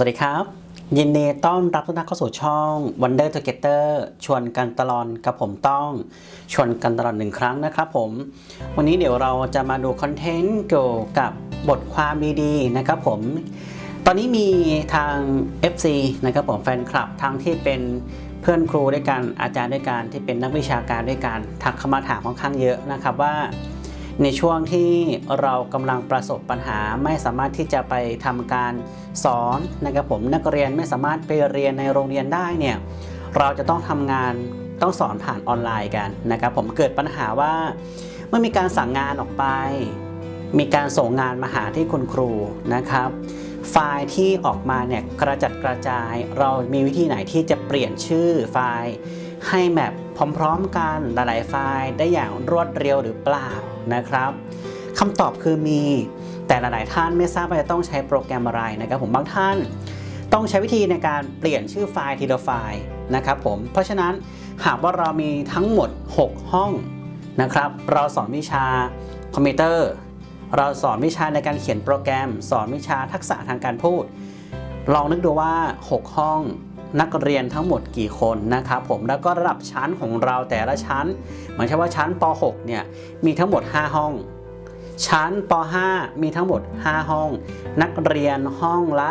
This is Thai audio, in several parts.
สวัสดีครับ ยินดีต้อนรับทุกท่านเข้าสู่ช่อง Wonder Together ชวนกันตลอดกับผมต้อง ชวนกันตลอดหนึ่งครั้งนะครับผม วันนี้เดี๋ยวเราจะมาดูคอนเทนต์เกี่ยวกับบทความดีๆนะครับผม ตอนนี้มีทาง FC นะครับผมแฟนคลับทั้งที่เป็นเพื่อนครูด้วยกันอาจารย์ด้วยกันที่เป็นนักวิชาการด้วยกันทักเข้ามาถามค่อนข้างเยอะนะครับว่า ในช่วงที่เรากำลังประสบปัญหาไม่สามารถที่จะไปทำการสอนนะครับผมนักเรียนไม่สามารถไปเรียนในโรงเรียนได้เนี่ยเราจะต้องทำงานต้องสอนผ่านออนไลน์กันนะครับผมเกิดปัญหาว่าเมื่อมีการสั่งงานออกไป มีการส่งงานมาหาที่คุณครูนะครับ ไฟล์ที่ออกมาเนี่ยกระจัดกระจาย เรามีวิธีไหนที่จะเปลี่ยนชื่อไฟล์ให้แบบพร้อมๆกันหลายๆไฟล์ได้อย่างรวดเร็วหรือเปล่า นะครับคำตอบคือมี แต่หลาย ๆ ท่านไม่ทราบว่าจะต้องใช้โปรแกรมอะไรนะครับผมบางท่านต้องใช้วิธีในการเปลี่ยนชื่อไฟล์ทีละไฟล์นะครับผมเพราะฉะนั้นหากว่าเรามีทั้งหมด 6 ห้องนะครับเราสอนวิชาคอมพิวเตอร์ เราสอนวิชาในการเขียนโปรแกรม สอนวิชาทักษะทางการพูด ลองนึกดูว่า 6 ห้อง นักเรียนทั้งหมดกี่คนนะครับผมแล้วก็ระดับชั้นของเราแต่ละชั้นหมายถึงว่าชั้นป .6 เนี่ยมีทั้งหมด 5 ห้อง ชั้นป .5 มีทั้งหมด 5 ห้อง นักเรียนห้องละ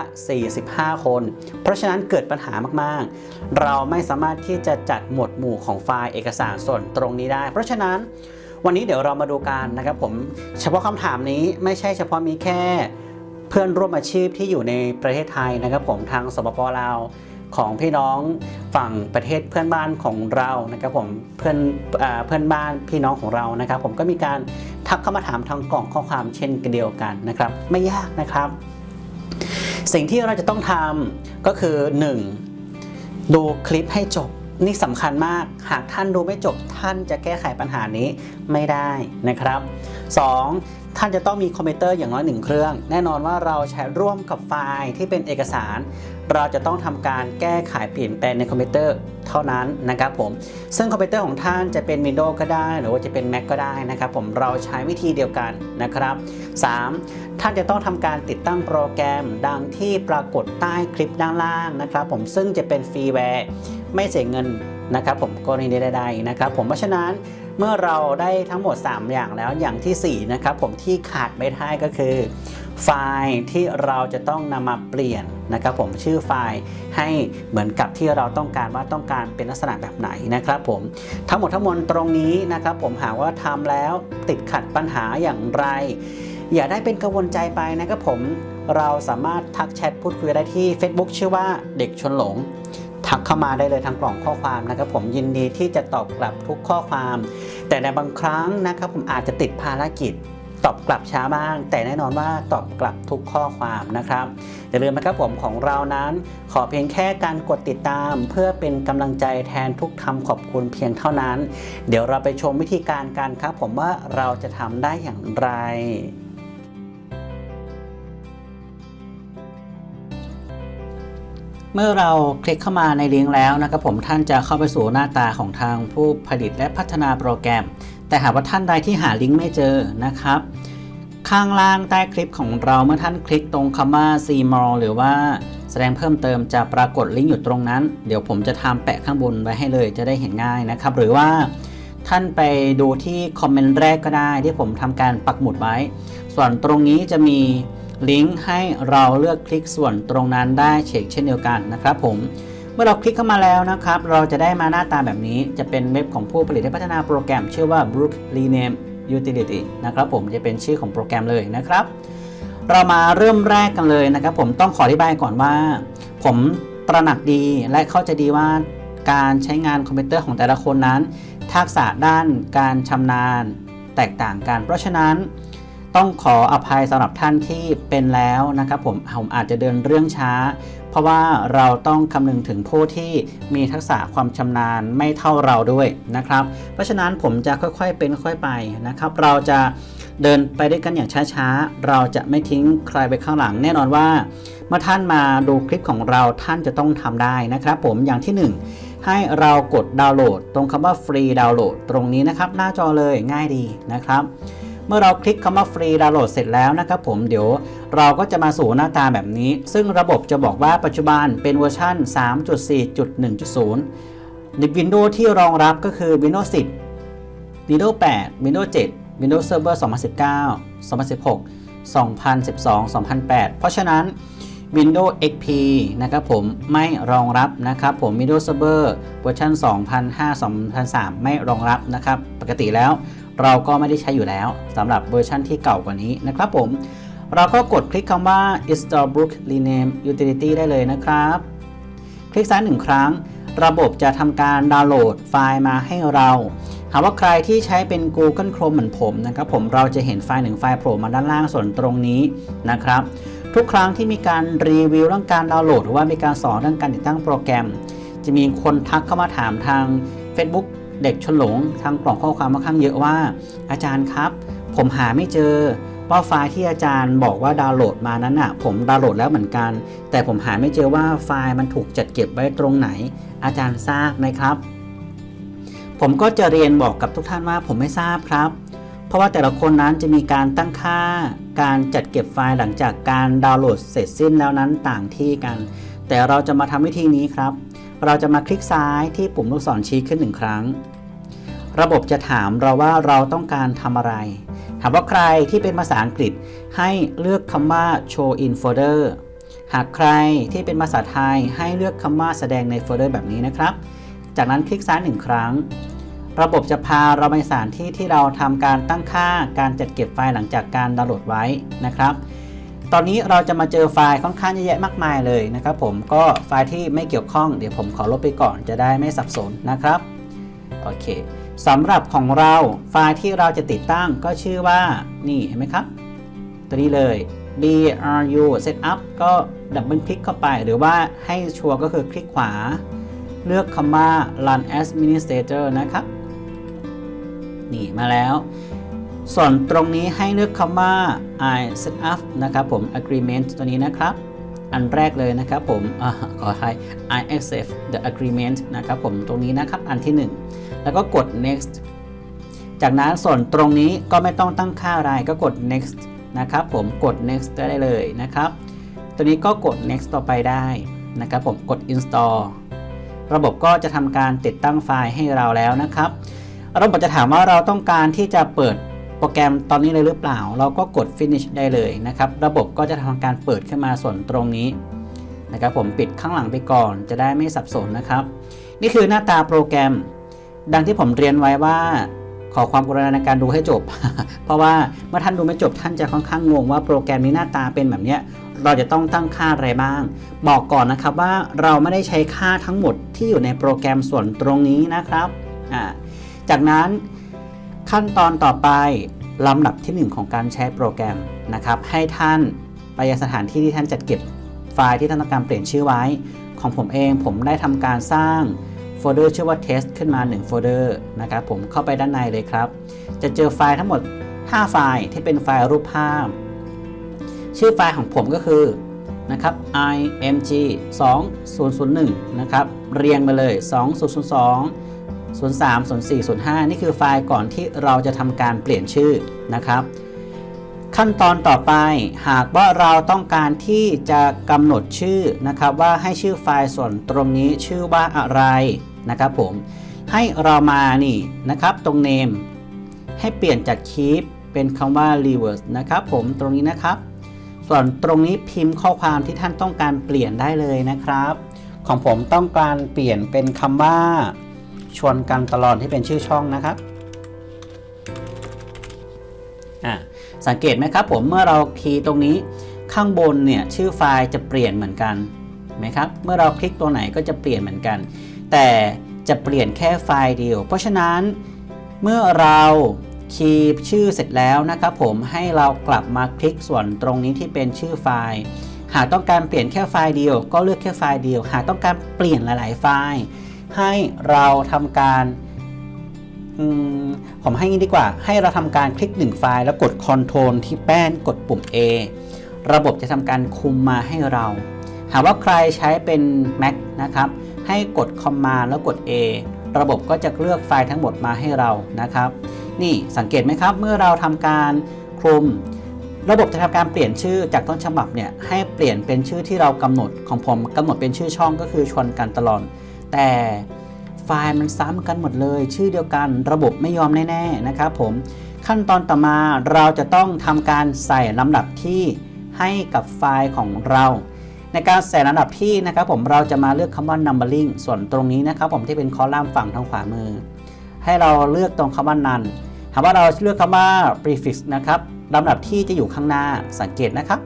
45 คน เพราะฉะนั้นเกิดปัญหามากๆ เราไม่สามารถที่จะจัดหมวดหมู่ของไฟล์เอกสารส่วนตรงนี้ได้ เพราะฉะนั้นวันนี้เดี๋ยวเรามาดูกันนะครับผมเฉพาะคำถามนี้ไม่ใช่เฉพาะมีแค่เพื่อนร่วมอาชีพที่อยู่ในประเทศไทยนะครับผมทางสปปลาว ของพี่น้องฝั่งประเทศเพื่อนบ้านของเรานะครับผมเพื่อนเพื่อนบ้านพี่น้องของเรานะครับ ผมก็มีการทักเข้ามาถามทางกล่องข้อความเช่นเดียวกันนะครับ ไม่ยากนะครับ สิ่งที่เราจะต้องทำก็คือ 1. ดูคลิปให้จบนี่สำคัญมาก หากท่านดูไม่จบท่านจะแก้ไขปัญหานี้ไม่ได้นะครับ 2. ท่านจะต้องมีคอมพิวเตอร์อย่างน้อยหนึ่งเครื่อง แน่นอนว่าเราใช้ร่วมกับไฟล์ที่เป็นเอกสาร เราจะต้องทำการแก้ไขเปลี่ยนแปลงในคอมพิวเตอร์เท่านั้นนะครับผม ซึ่งคอมพิวเตอร์ของท่านจะเป็น Windows ก็ได้ หรือว่าจะเป็น Mac ก็ได้นะครับผม เราใช้วิธีเดียวกันนะครับ 3. ท่านจะต้องทำการติดตั้งโปรแกรมดังที่ปรากฏใต้คลิปด้านล่างนะครับผม ซึ่งจะเป็นฟรีแวร์ไม่เสียเงินนะครับผมกรณีใดๆนะครับผม เพราะฉะนั้น เมื่อเราได้ทั้งหมด 3 อย่างแล้วอย่างทีสี่4นะครับผมที่ขาดไม่ได้ก็คือ ไฟล์ที่เราจะต้องนำมาเปลี่ยนนะครับผมชื่อไฟล์ให้เหมือนกับที่เราต้องการว่าต้องการเป็นลักษณะแบบไหนนะครับผมทั้งหมดทั้งมวลตรงนี้นะครับผมหากว่าทำแล้วติดขัดปัญหาอย่างไร อย่าได้เป็นกังวลใจไปนะครับผมเราสามารถทักแชทพูดคุยได้ที่ Facebook ชื่อว่าเด็กชนหลง ทักเข้ามาได้เลยทางกล่องข้อความนะครับผมยินดีที่จะตอบกลับทุกข้อความ แต่ในบางครั้งนะครับผมอาจจะติดภารกิจตอบกลับช้าบ้าง แต่แน่นอนว่าตอบกลับทุกข้อความนะครับอย่าลืมนะครับผมของเรานั้น ขอเพียงแค่การกดติดตาม เพื่อเป็นกำลังใจแทนทุกคำขอบคุณเพียงเท่านั้น เดี๋ยวเราไปชมวิธีการกันครับผมว่าเราจะทำได้อย่างไร เมื่อเราคลิกเข้ามาในลิงก์แล้วนะครับผมท่านจะเข้าไปสู่หน้าตาของทางผู้ผลิตและพัฒนาโปรแกรม แต่หากว่าท่านใดที่หาลิงก์ไม่เจอนะครับ ข้างล่างใต้คลิปของเราเมื่อท่านคลิกตรงคำว่า see more หรือว่าแสดงเพิ่มเติมจะปรากฏลิงก์อยู่ตรงนั้น เดี๋ยวผมจะทำแปะข้างบนไว้ให้เลยจะได้เห็นง่ายนะครับ หรือว่าท่านไปดูที่คอมเมนต์แรกก็ได้ที่ผมทำการปักหมุดไว้ ส่วนตรงนี้จะมี ลิงก์ให้เราเลือกคลิกส่วนตรงนั้นได้เช็คเช่นเดียวกันนะครับผมเมื่อเราคลิกเข้ามาแล้วนะครับ เราจะได้มาหน้าตาแบบนี้จะเป็นเว็บของผู้ผลิตและพัฒนาโปรแกรม ชื่อว่า Brook Rename Utility นะครับผมจะเป็นชื่อของโปรแกรมเลยนะครับ เรามาเริ่มแรกกันเลยนะครับ ผมต้องขออธิบายก่อนว่า ผมตระหนักดีและเข้าใจดีว่าการใช้งานคอมพิวเตอร์ของแต่ละคนนั้น ทักษะด้านการชำนาญ แตกต่างกัน เพราะฉะนั้น ต้องขออภัยสำหรับท่านที่เป็นแล้วนะครับผมผมอาจจะเดินเรื่องช้า เพราะว่าเราต้องคำนึงถึงผู้ที่มีทักษะความชำนาญไม่เท่าเราด้วยนะครับ เพราะฉะนั้นผมจะค่อยๆเป็นค่อยไปนะครับ เราจะเดินไปด้วยกันอย่างช้าๆ เราจะไม่ทิ้งใครไปข้างหลัง แน่นอนว่า เมื่อท่านมาดูคลิปของเราท่านจะต้องทำได้นะครับ ผมอย่างที่หนึ่งให้เรากดดาวน์โหลด ตรงคำว่าฟรีดาวน์โหลดตรงนี้นะครับ หน้าจอเลยง่ายดีนะครับ เมื่อเราคลิกคำว่าฟรีดาวน์โหลดเสร็จแล้วนะครับผมเดี๋ยวเราก็จะมาสู่หน้าตาแบบนี้ ซึ่งระบบจะบอกว่าปัจจุบันเป็นเวอร์ชัน3.4.1.0ใน Windows ที่รองรับก็คือ Windows 10 Windows 8 Windows 7 Windows Server 2019 2016 2012 2008 เพราะฉะนั้น Windows XP นะครับผมไม่รองรับนะครับผม Windows Server เวอร์ชัน2005 2003 ไม่รองรับนะครับ ปกติแล้วเราก็ไม่ได้ใช้อยู่แล้วสำหรับเวอร์ชันที่เก่ากว่านี้นะครับผม เราก็กดคลิกคำว่า install book rename utility ได้เลยนะครับ คลิกซ้ายหนึ่งครั้ง ระบบจะทำการดาวน์โหลดไฟล์มาให้เราหากว่าใครที่ใช้เป็น Google Chrome เหมือนผมนะครับผมเราจะเห็นไฟล์หนึ่งไฟล์โผล่มาด้านล่างส่วนตรงนี้นะครับ ทุกครั้งที่มีการรีวิวเรื่องการดาวน์โหลด หรือว่ามีการสอนเรื่องการติดตั้งโปรแกรม จะมีคนทักเข้ามาถามทาง Facebook เด็กชนหลงทางกล่องข้อความค่อนข้างเยอะว่า อาจารย์ครับ ผมหาไม่เจอว่าไฟล์ที่อาจารย์บอกว่าดาวน์โหลดมานั้นอะ ผมดาวน์โหลดแล้วเหมือนกัน แต่ผมหาไม่เจอว่าไฟล์มันถูกจัดเก็บไว้ตรงไหน อาจารย์ทราบไหมครับ ผมก็จะเรียนบอกกับทุกท่านว่าผมไม่ทราบครับ เพราะว่าแต่ละคนนั้นจะมีการตั้งค่าการจัดเก็บไฟล์หลังจากการดาวน์โหลดเสร็จสิ้นแล้วนั้นต่างที่กัน แต่เราจะมาทำวิธีนี้ครับ เราจะมาคลิกซ้ายที่ปุ่มลูกศรชี้ขึ้นหนึ่งครั้ง ระบบจะถามเราว่าเราต้องการทำอะไร ถามว่าใครที่เป็นภาษาอังกฤษให้เลือกคำว่า show in folder หากใครที่เป็นภาษาไทยให้เลือกคำว่าแสดงในโฟลเดอร์แบบนี้นะครับ จากนั้นคลิกซ้ายหนึ่งครั้ง ระบบจะพาเราไปสถานที่ที่เราทำการตั้งค่าการจัดเก็บไฟล์หลังจากการดาวน์โหลดไว้นะครับ ตอนนี้เราจะมาเจอไฟล์ค่อนข้างเยอะแยะมากมายเลยนะครับ ผมก็ไฟล์ที่ไม่เกี่ยวข้องเดี๋ยวผมขอลบไปก่อนจะได้ไม่สับสนนะครับโอเคสำหรับของเราไฟล์ที่เราจะติดตั้งก็ชื่อว่านี่เห็นไหมครับ ตัวนี้เลย BRU Setup ก็ดับเบิลคลิกเข้าไปหรือว่าให้ชัวร์ก็คือคลิกขวา เลือกคำว่า Run Administrator นะครับ นี่มาแล้ว ส่วนตรงนี้ให้เลือกคำว่า I Setup นะครับผม Agreement ตัวนี้นะครับ อันแรกเลยนะครับผมอขอให้ I accept the agreement นะครับผมตรงนี้นะครับอันที่ 1 แล้วก็กด next จากนั้นส่วนตรงนี้ก็ไม่ต้องตั้งค่าอะไรก็กด next นะครับผมกด next ได้เลยนะครับ ตัวนี้ก็กด next ต่อไปได้นะครับผมกด install ระบบก็จะทำการติดตั้งไฟล์ให้เราแล้วนะครับ ระบบจะถามว่าเราต้องการที่จะเปิดโปรแกรมตอนนี้เลยหรือเปล่า เราก็กด finish ได้เลยนะครับ ระบบก็จะทำการเปิดขึ้นมาส่วนตรงนี้นะครับผมปิดข้างหลังไปก่อนจะได้ไม่สับสนนะครับ นี่คือหน้าตาโปรแกรม ดังที่ผมเรียนไว้ว่า ขอความกรุณาในการดูให้จบ เพราะว่าเมื่อท่านดูไม่จบท่านจะค่อนข้างงงว่าโปรแกรมนี้หน้าตาเป็นแบบนี้เราจะต้องตั้งค่าอะไรบ้าง บอกก่อนนะครับว่าเราไม่ได้ใช้ค่าทั้งหมดที่อยู่ในโปรแกรมส่วนตรงนี้นะครับอ่า จากนั้นขั้นตอนต่อไปลำดับที่ 1 ของการใช้โปรแกรมนะครับ ให้ท่านไปยังสถานที่ที่ท่านจัดเก็บไฟล์ที่ท่านต้องการเปลี่ยนชื่อไว้ ของผมเองผมได้ทำการสร้างโฟลเดอร์ชื่อว่า test ขึ้นมา 1 โฟลเดอร์นะครับผมเข้าไปด้านในเลยครับ จะเจอไฟล์ทั้งหมด 5 ไฟล์ที่เป็นไฟล์รูปภาพ ชื่อไฟล์ของผมก็คือนะครับ img 2001 นะครับ เรียงไปเลย 2002 03 04 05 นี่คือไฟล์ก่อนที่เราจะทำการเปลี่ยนชื่อนะครับ ขั้นตอนต่อไปหากว่าเราต้องการที่จะกำหนดชื่อนะครับ ว่าให้ชื่อไฟล์ส่วนตรงนี้ชื่อว่าอะไรนะครับผมให้เรามานี่นะครับตรง name ให้เปลี่ยนจาก keep เป็นคำว่า reverse นะครับผมตรงนี้นะครับ ส่วนตรงนี้พิมพ์ข้อความที่ท่านต้องการเปลี่ยนได้เลยนะครับ ของผมต้องการเปลี่ยนเป็นคำว่า ชวนกันตลอดที่เป็นชื่อช่องนะครับอะสังเกตไหมครับผมเมื่อเราคีย์ตรงนี้ข้างบนเนี่ยชื่อไฟล์จะเปลี่ยนเหมือนกันเห็นไหมครับเมื่อเราคลิกตัวไหนก็จะเปลี่ยนเหมือนกัน แต่จะเปลี่ยนแค่ไฟล์เดียว เพราะฉะนั้นเมื่อเราคีย์ชื่อเสร็จแล้วนะครับผมให้เรากลับมาคลิกส่วนตรงนี้ที่เป็นชื่อไฟล์ หากต้องการเปลี่ยนแค่ไฟล์เดียว ก็เลือกแค่ไฟล์เดียว หากต้องการเปลี่ยนหลาย ๆ ไฟล์ ให้เราทำการผมให้งี้ดีกว่า ให้เราทำการคลิก1ไฟล์แล้วกด Ctrl ที่แป้นกดปุ่ม A ระบบจะทำการคุมมาให้เรา หากว่าใครใช้เป็น Mac นะครับ ให้กด Command แล้วกด A ระบบก็จะเลือกไฟล์ทั้งหมดมาให้เรานะครับ นี่สังเกตไหมครับ เมื่อเราทำการคลุม ระบบจะทำการเปลี่ยนชื่อจากต้นฉบับเนี่ยให้เปลี่ยนเป็นชื่อที่เรากำหนดของผมกำหนดเป็นชื่อช่องก็คือชวนกันตลอด แต่ไฟล์มันซ้ำกันหมดเลย ชื่อเดียวกันระบบไม่ยอมแน่ๆนะครับผมขั้นตอนต่อมาเราจะต้องทำการใส่ลำดับที่ให้กับไฟล์ของเรา ในการใส่ลำดับที่นะครับผมเราจะมาเลือกคำว่า numbering ส่วนตรงนี้นะครับผมที่เป็นคอลัมน์ฝั่งทางขวามือ ให้เราเลือกตรงคำว่า none ถามว่าเราเลือกคำว่า prefix นะครับลำดับที่จะอยู่ข้างหน้าสังเกตนะครับ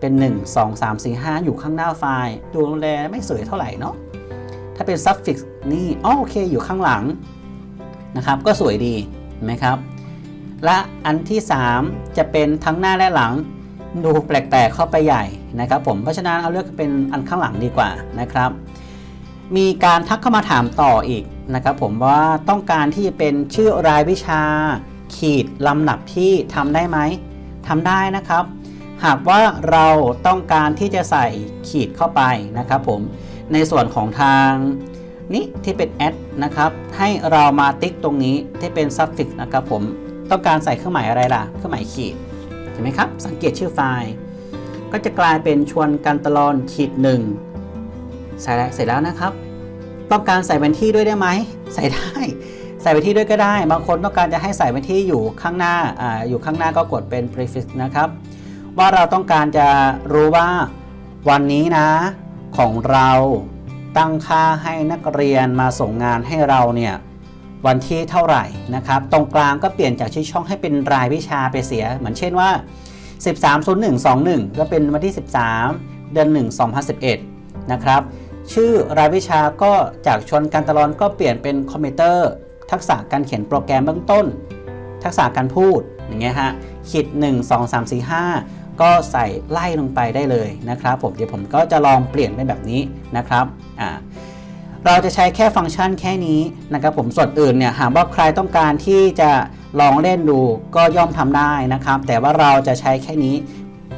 เป็น 1 2 3 4 5 อยู่ข้างหน้าไฟล์ ดูแลไม่สวยเท่าไหร่เนาะ ถ้าเป็น suffix นี่อ๋อโอเคอยู่ข้างหลังนะครับ ก็สวยดีเห็นไหมครับ และอันที่ 3 จะเป็นทั้งหน้าและหลังดูแปลกๆเข้าไปใหญ่นะครับผมเพราะฉะนั้นเอาเลือกเป็นอันข้างหลังดีกว่านะครับ มีการทักเข้ามาถามต่ออีกนะครับ ผมว่าต้องการที่จะเป็นชื่อรายวิชา ขีดลำดับที่ทำได้ไหมทำได้นะครับ หากว่าเราต้องการที่จะใส่ขีดเข้าไปนะครับ ผม ในส่วนของทางนี้ที่เป็น add นะครับ ให้เรามาติ๊กตรงนี้ที่เป็น suffix นะครับผม ต้องการใส่เครื่องหมายอะไรล่ะ เครื่องหมายขีดเห็นไหมครับ สังเกตชื่อไฟล์ ก็จะกลายเป็นชวนกันตลอนขีดหนึ่งใส่แล้วเสร็จแล้วนะครับ ต้องการใส่เป็นที่ด้วยได้ไหม ใส่ได้ ใส่ไปที่ด้วยก็ได้ บางคนต้องการจะให้ใส่ไปที่อยู่ข้างหน้าอ่าอยู่ข้างหน้าก็กดเป็น prefix นะครับ ว่าเราต้องการจะรู้ว่าวันนี้นะ ของเราตั้งค่าให้นักเรียนมาส่งงานให้เราเนี่ยวันที่เท่าไหร่นะครับตรงกลางก็เปลี่ยนจากชื่อช่องให้เป็นรายวิชาไปเสีย เหมือนเช่นว่า 130121 ก็เป็นวันที่ 13 เดือน 1 2011 นะครับชื่อรายวิชาก็จากชวนการตลอนก็เปลี่ยนเป็นคอมพิวเตอร์ ทักษะการเขียนโปรแกรมเบื้องต้น ทักษะการพูดอย่างเงี้ยฮะขีด1 2 3 4 5 ก็ใส่ไล่ลงไปได้เลยนะครับผมเดี๋ยวผมก็จะลองเปลี่ยนเป็นแบบนี้นะครับอ่าเราจะใช้แค่ฟังก์ชันแค่นี้นะครับผมส่วนอื่นเนี่ยหากว่าใครต้องการที่จะลองเล่นดูก็ย่อมทำได้นะครับ แต่ว่าเราจะใช้แค่นี้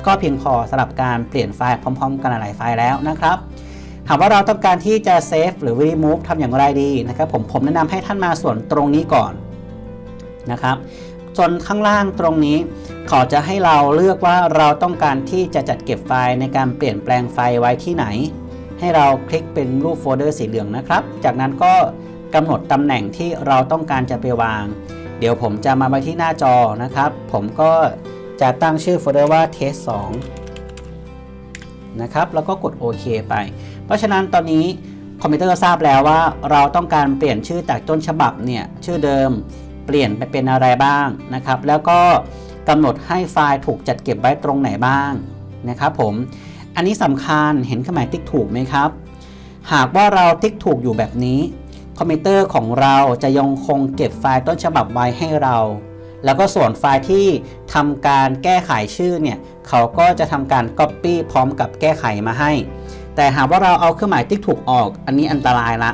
ก็เพียงพอสำหรับการเปลี่ยนไฟล์พร้อม ๆ กันหลายไฟล์แล้วนะครับหากว่าเราต้องการที่จะเซฟหรือ remove ทำอย่างไรดีนะครับผมผมแนะนำให้ท่านมาส่วนตรงนี้ก่อนนะครับ ส่วนข้างล่างตรงนี้เขาจะให้เราเลือกว่าเราต้องการที่จะจัดเก็บไฟล์ในการเปลี่ยนแปลงไฟล์ไว้ที่ไหน ให้เราคลิกเป็นรูปโฟลเดอร์สีเหลืองนะครับ จากนั้นก็กำหนดตำแหน่งที่เราต้องการจะไปวาง เดี๋ยวผมจะมาไว้ที่หน้าจอนะครับ ผมก็จะตั้งชื่อโฟลเดอร์ว่า test 2นะครับ แล้วก็กดโอเคไป เพราะฉะนั้นตอนนี้คอมพิวเตอร์ทราบแล้วว่าเราต้องการเปลี่ยนชื่อจากต้นฉบับเนี่ยชื่อเดิม เปลี่ยนไปเป็นอะไรบ้างนะครับ แล้วก็กำหนดให้ไฟล์ถูกจัดเก็บไว้ตรงไหนบ้างนะครับผม อันนี้สำคัญเห็นเครื่องหมายติ๊กถูกไหมครับ หากว่าเราติ๊กถูกอยู่แบบนี้ คอมพิวเตอร์ของเราจะยังคงเก็บไฟล์ต้นฉบับไว้ให้เรา แล้วก็ส่วนไฟล์ที่ทำการแก้ไขชื่อเนี่ย เขาก็จะทำการ Copy พร้อมกับแก้ไขมาให้ แต่หากว่าเราเอาเครื่องหมายติ๊กถูกออก อันนี้อันตรายละ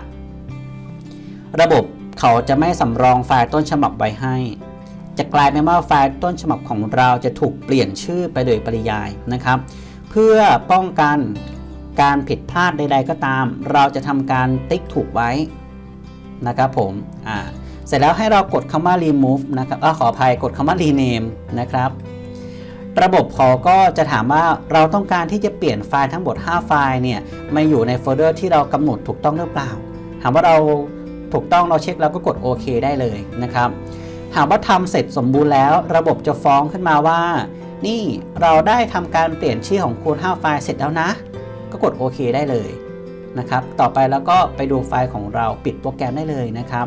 ระบบ เขาจะไม่สำรองไฟล์ต้นฉบับไว้ให้ จะกลายเป็นว่าไฟล์ต้นฉบับของเราจะถูกเปลี่ยนชื่อไปโดยปริยายนะครับ เพื่อป้องกันการผิดพลาดใด ๆ ก็ตาม เราจะทำการติ๊กถูกไว้นะครับผมอ่าเสร็จแล้วให้เรากดคำว่า remove นะครับอขออภัยกดคำว่า rename นะครับ ระบบขาก็จะถามว่าเราต้องการที่จะเปลี่ยนไฟล์ทั้งหมด 5 ไฟล์เนี่ยมาอยู่ในโฟลเดอร์ที่เรากำหนดถูกต้องหรือเปล่าหากว่าเรา ถูกต้องเราเช็คแล้วก็กดโอเคได้เลยนะครับ หากว่าทำเสร็จสมบูรณ์แล้ว ระบบจะฟ้องขึ้นมาว่า นี่เราได้ทำการเปลี่ยนชื่อของคูณ5ไฟล์เสร็จแล้วนะ ก็กดโอเคได้เลยนะครับ ต่อไปแล้วก็ไปดูไฟล์ของเราปิดโปรแกรมได้เลยนะครับ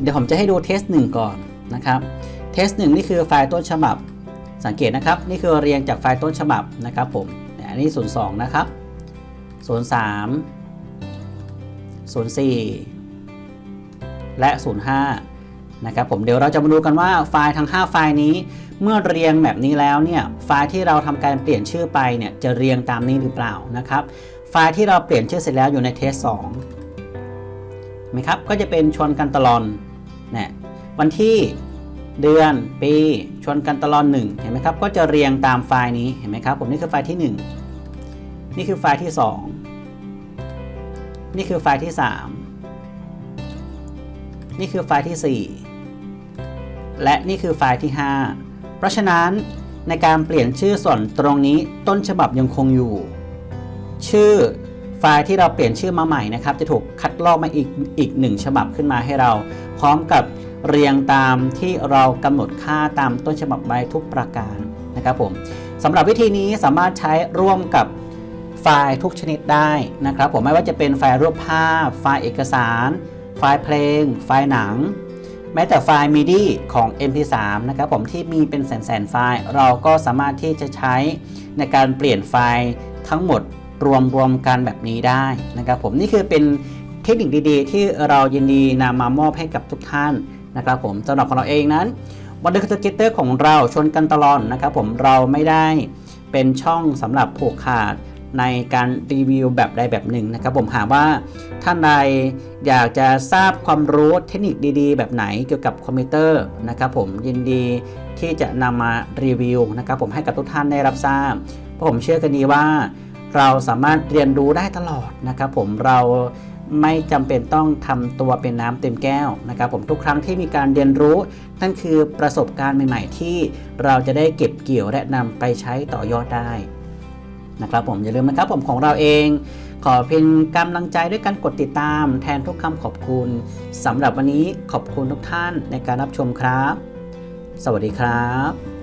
เดี๋ยวผมจะให้ดูเทสหนึ่งก่อนนะครับ เทสหนึ่งนี่คือไฟล์ต้นฉบับ สังเกตนะครับ นี่คือเรียงจากไฟล์ต้นฉบับนะครับผม อันนี้ 02 นะครับ 03 04 และ 05 นะครับผมเดี๋ยวเราจะมาดูกันว่าไฟล์ทั้ง 5 ไฟล์นี้เมื่อเรียงแบบนี้แล้วเนี่ยไฟล์ที่เราทำการเปลี่ยนชื่อไปเนี่ยจะเรียงตามนี้หรือเปล่านะครับ ไฟล์ที่เราเปลี่ยนชื่อเสร็จแล้วอยู่ในเทส2ไหมครับก็จะเป็นชวนกันตลอนเนี่ยวันที่เดือนปีชวนกันตลอนหนึ่งเห็นไหมครับก็จะเรียงตามไฟล์นี้เห็นไหมครับผมนี่คือไฟล์ที่ 1 นี่คือไฟล์ที่ 2 นี่คือไฟล์ที่ 3 นี่คือไฟล์ที่ 4 และนี่คือไฟล์ที่ 5 เพราะฉะนั้นในการเปลี่ยนชื่อส่วนตรงนี้ต้นฉบับยังคงอยู่ ชื่อไฟล์ที่เราเปลี่ยนชื่อมาใหม่นะครับ จะถูกคัดลอกมาอีกอีกหนึ่งฉบับขึ้นมาให้เรา พร้อมกับเรียงตามที่เรากำหนดค่าตามต้นฉบับไว้ทุกประการนะครับผมสำหรับวิธีนี้สามารถใช้ร่วมกับ ไฟล์ทุกชนิดได้นะครับผมไม่ว่าจะเป็นไฟล์รูปภาพ ไฟล์เอกสาร ไฟล์เพลง ไฟล์หนัง แม้แต่ไฟล์ MIDI ของ MP3 นะครับผมที่มีเป็นแสนๆไฟล์ เราก็สามารถที่จะใช้ในการเปลี่ยนไฟล์ทั้งหมดรวมรวมกันแบบนี้ได้นะครับผมนี่คือเป็นเทคนิคดีๆ ที่เรายินดีนำมามอบให้กับทุกท่านนะครับผมสำหรับของเราเองนั้นวันเดอร์ค g เตอร์ของเราชวนกันตลอดนะครับผมเราไม่ได้เป็นช่องสำหรับผูกขาด ในการรีวิวแบบใดแบบหนึ่งนะครับ ผมหากว่าท่านใดอยากจะทราบความรู้เทคนิคดีๆ แบบไหนเกี่ยวกับคอมพิวเตอร์นะครับ ผมยินดีที่จะนำมารีวิวนะครับ ผมให้กับทุกท่านได้รับทราบเพราะผมเชื่อกันดีว่า เราสามารถเรียนรู้ได้ตลอดนะครับ ผมเราไม่จำเป็นต้องทำตัวเป็นน้ำเต็มแก้วนะครับ ผมทุกครั้งที่มีการเรียนรู้นั่นคือประสบการณ์ใหม่ ๆ ที่เราจะได้เก็บเกี่ยวและนำไปใช้ต่อยอดได้ นะครับผมอย่าลืมนะครับผมของเราเอง ขอเพียงกำลังใจด้วยการกดติดตามแทนทุกคำขอบคุณสำหรับวันนี้ขอบคุณทุกท่านในการรับชมครับ สวัสดีครับ